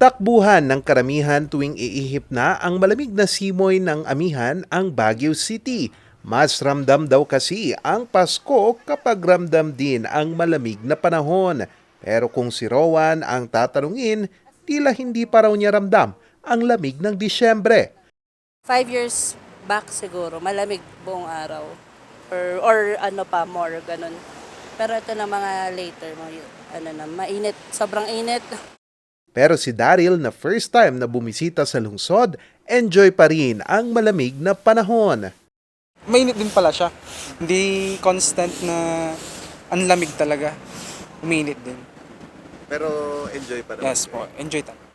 Takbuhan ng karamihan tuwing iihip na ang malamig na simoy ng amihan ang Baguio City. Mas ramdam daw kasi ang Pasko kapag ramdam din ang malamig na panahon. Pero kung si Rowan ang tatanungin, tila hindi pa raw niya ramdam ang lamig ng Disyembre. Five years back siguro, malamig buong araw. Or, or ano pa, more, ganun. Pero ito na mga later, ano na, mainit, sobrang init. Pero si Daryl na first time na bumisita sa lungsod, enjoy pa rin ang malamig na panahon. Mainit din pala siya. Hindi constant na ang lamig talaga. Uminit din. Pero enjoy pa Yes po, enjoy talaga.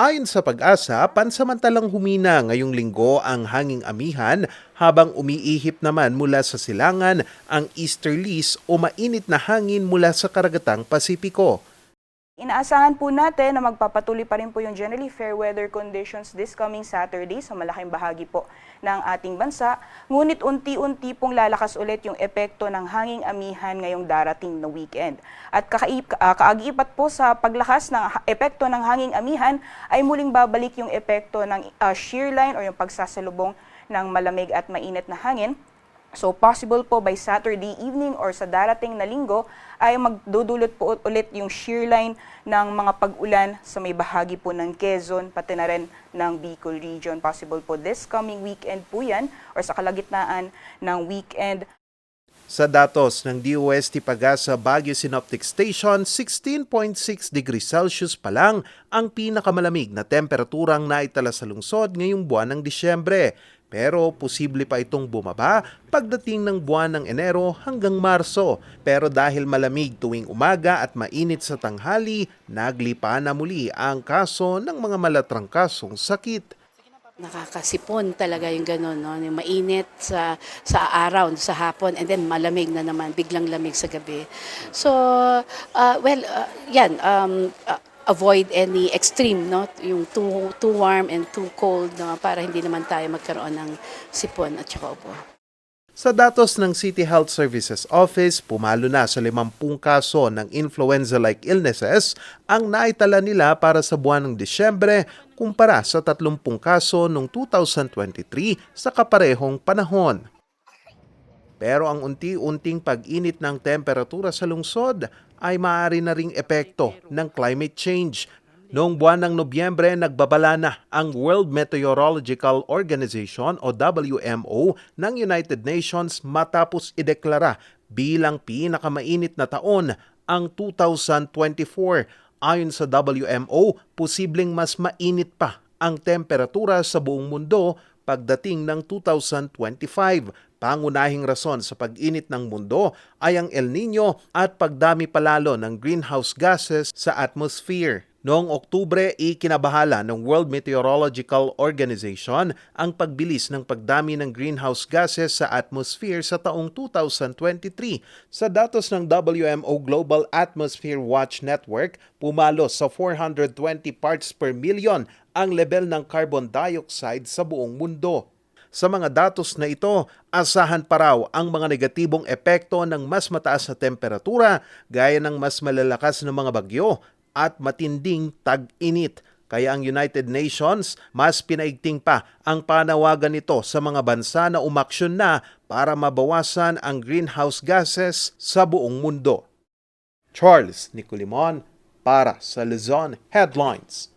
Ayon sa pag-asa, pansamantalang humina ngayong linggo ang hanging amihan habang umiihip naman mula sa silangan ang easterlies o mainit na hangin mula sa karagatang Pasipiko. Inaasahan po natin na magpapatuloy pa rin po yung generally fair weather conditions this coming Saturday sa malaking bahagi po ng ating bansa. Ngunit unti-unti pong lalakas ulit yung epekto ng hanging amihan ngayong darating na weekend. At kakaip, uh, kaagipat po sa paglakas ng epekto ng hanging amihan ay muling babalik yung epekto ng uh, shear line o yung pagsasalubong ng malamig at mainit na hangin So possible po by Saturday evening or sa darating na linggo ay magdudulot po ulit yung shear line ng mga pag-ulan sa may bahagi po ng Quezon, pati na rin ng Bicol region. Possible po this coming weekend po yan or sa kalagitnaan ng weekend. Sa datos ng DOST Pagasa Baguio Synoptic Station, 16.6 degrees Celsius pa lang ang pinakamalamig na temperaturang naitala sa lungsod ngayong buwan ng Disyembre. Pero posible pa itong bumaba pagdating ng buwan ng Enero hanggang Marso. Pero dahil malamig tuwing umaga at mainit sa tanghali, naglipa na muli ang kaso ng mga malatrangkasong sakit. nakakasipon talaga yung gano'n, no? yung mainit sa, sa araw, sa hapon, and then malamig na naman, biglang lamig sa gabi. So, uh, well, uh, yan, um, uh, avoid any extreme, no? yung too, too warm and too cold, no? para hindi naman tayo magkaroon ng sipon at saka ubo. Sa datos ng City Health Services Office, pumalo na sa 50 kaso ng influenza-like illnesses ang naitala nila para sa buwan ng Disyembre kumpara sa 30 kaso noong 2023 sa kaparehong panahon. Pero ang unti-unting pag-init ng temperatura sa lungsod ay maaari na ring epekto ng climate change. Noong buwan ng Nobyembre, nagbabala na ang World Meteorological Organization o WMO ng United Nations matapos ideklara bilang pinakamainit na taon ang 2024. Ayon sa WMO, posibleng mas mainit pa ang temperatura sa buong mundo pagdating ng 2025. Pangunahing rason sa pag-init ng mundo ay ang El Nino at pagdami palalo ng greenhouse gases sa atmosphere. Noong Oktubre, ikinabahala ng World Meteorological Organization ang pagbilis ng pagdami ng greenhouse gases sa atmosphere sa taong 2023. Sa datos ng WMO Global Atmosphere Watch Network, pumalo sa 420 parts per million ang level ng carbon dioxide sa buong mundo. Sa mga datos na ito, asahan pa raw ang mga negatibong epekto ng mas mataas na temperatura gaya ng mas malalakas na mga bagyo at matinding tag-init. Kaya ang United Nations mas pinaigting pa ang panawagan nito sa mga bansa na umaksyon na para mabawasan ang greenhouse gases sa buong mundo. Charles Nicolimon para sa Luzon Headlines.